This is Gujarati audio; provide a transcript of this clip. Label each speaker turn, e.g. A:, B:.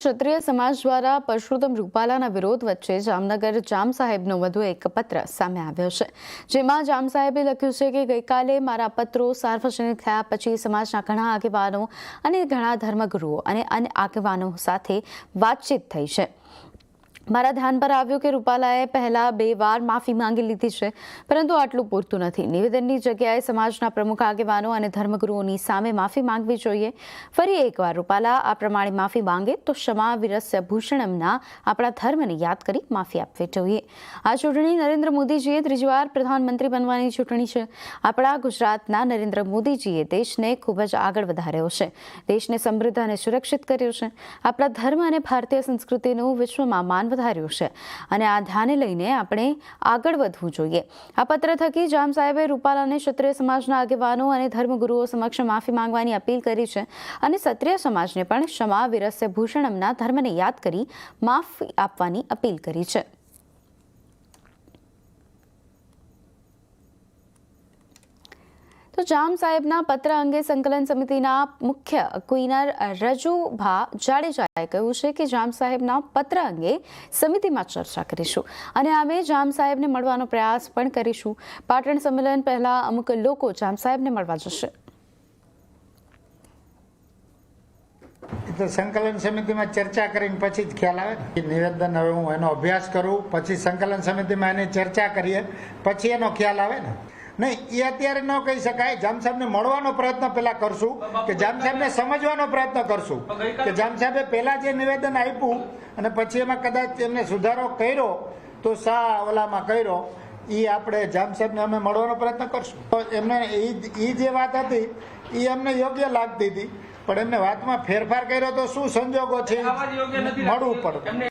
A: ક્ષત્રિય સમાજ દ્વારા પરશુત્તમ રૂપાલાના વિરોધ વચ્ચે જામનગર જામ સાહેબનો વધુ એક પત્ર સામે આવ્યો છે. જેમાં જામ સાહેબે લખ્યું છે કે ગઈકાલે મારા પત્રો સાર્વજનિક થયા પછી સમાજના ઘણા આગેવાનો અને ઘણા ધર્મગુરુઓ અને અન્ય આગેવાનો સાથે વાતચીત થઈ છે. મારા ધ્યાન પર આવ્યું કે રૂપાલાએ પહેલાં બે વાર માફી માંગી લીધી છે, પરંતુ આટલું પૂરતું નથી. નિવેદનની જગ્યાએ સમાજના પ્રમુખ આગેવાનો અને ધર્મગુરુઓની સામે માફી માંગવી જોઈએ. ફરી એકવાર રૂપાલા આ પ્રમાણે માફી માંગે તો ક્ષમા વિરસ્ય ભૂષણમના આપણા ધર્મને યાદ કરી માફી આપવી જોઈએ. આ ચૂંટણી નરેન્દ્ર મોદીજીએ ત્રીજી વાર પ્રધાનમંત્રી બનવાની ચૂંટણી છે. આપણા ગુજરાતના નરેન્દ્ર મોદીજીએ દેશને ખૂબ જ આગળ વધાર્યો છે. દેશને સમૃદ્ધ અને સુરક્ષિત કર્યો છે. આપણા ધર્મ અને ભારતીય સંસ્કૃતિનું વિશ્વમાં માન વધાર્યું છે. અને આ ધ્યાને લઈને આપણે આગળ વધવું જોઈએ. આ પત્ર થકી જામ સાહેબે રૂપાલાને ક્ષત્રિય સમાજના આગેવાનો અને ધર્મગુરુઓ સમક્ષ માફી માંગવાની અપીલ કરી છે અને ક્ષત્રિય સમાજને પણ ક્ષમા વિરસ્ય ભૂષણમના ધર્મને યાદ કરી માફી આપવાની અપીલ કરી છે. તો જામ સાહેબના પત્ર અંગે સંકલન સમિતિના મુખ્ય ક્વીનર રજુભા જાડેજાએ કહ્યું છે કે જામ સાહેબના પત્ર અંગે સમિતિમાં ચર્ચા કરીશું અને અમે જામ સાહેબને મળવાનો પ્રયાસ પણ કરીશું. પાટણ સંમેલન પહેલાં અમુક લોકો જામ સાહેબને મળવા જશે.
B: તો સંકલન સમિતિમાં ચર્ચા કરીને પછી જ ખ્યાલ આવે કે નિવેદન હવે હું એનો અભ્યાસ કરું, પછી સંકલન સમિતિમાં એની ચર્ચા કરીએ, પછી એનો ખ્યાલ આવે ને. નહીં એ અત્યારે ન કહી શકાય. જામ સાહેબને મળવાનો પ્રયત્ન પહેલા કરશું કે જામ સાહેબને સમજવાનો પ્રયત્ન કરશું કે જામ સાહેબે પહેલા જે નિવેદન આપ્યું અને પછી એમાં કદાચ એમને સુધારો કર્યો તો શા ઓલામાં કર્યો એ આપણે જામ સાહેબને અમે મળવાનો પ્રયત્ન કરશું. તો એમને એ જે વાત હતી એ અમને યોગ્ય લાગતી હતી. પણ એમને વાતમાં ફેરફાર કર્યો તો શું સંજોગો છે મળવું. પડે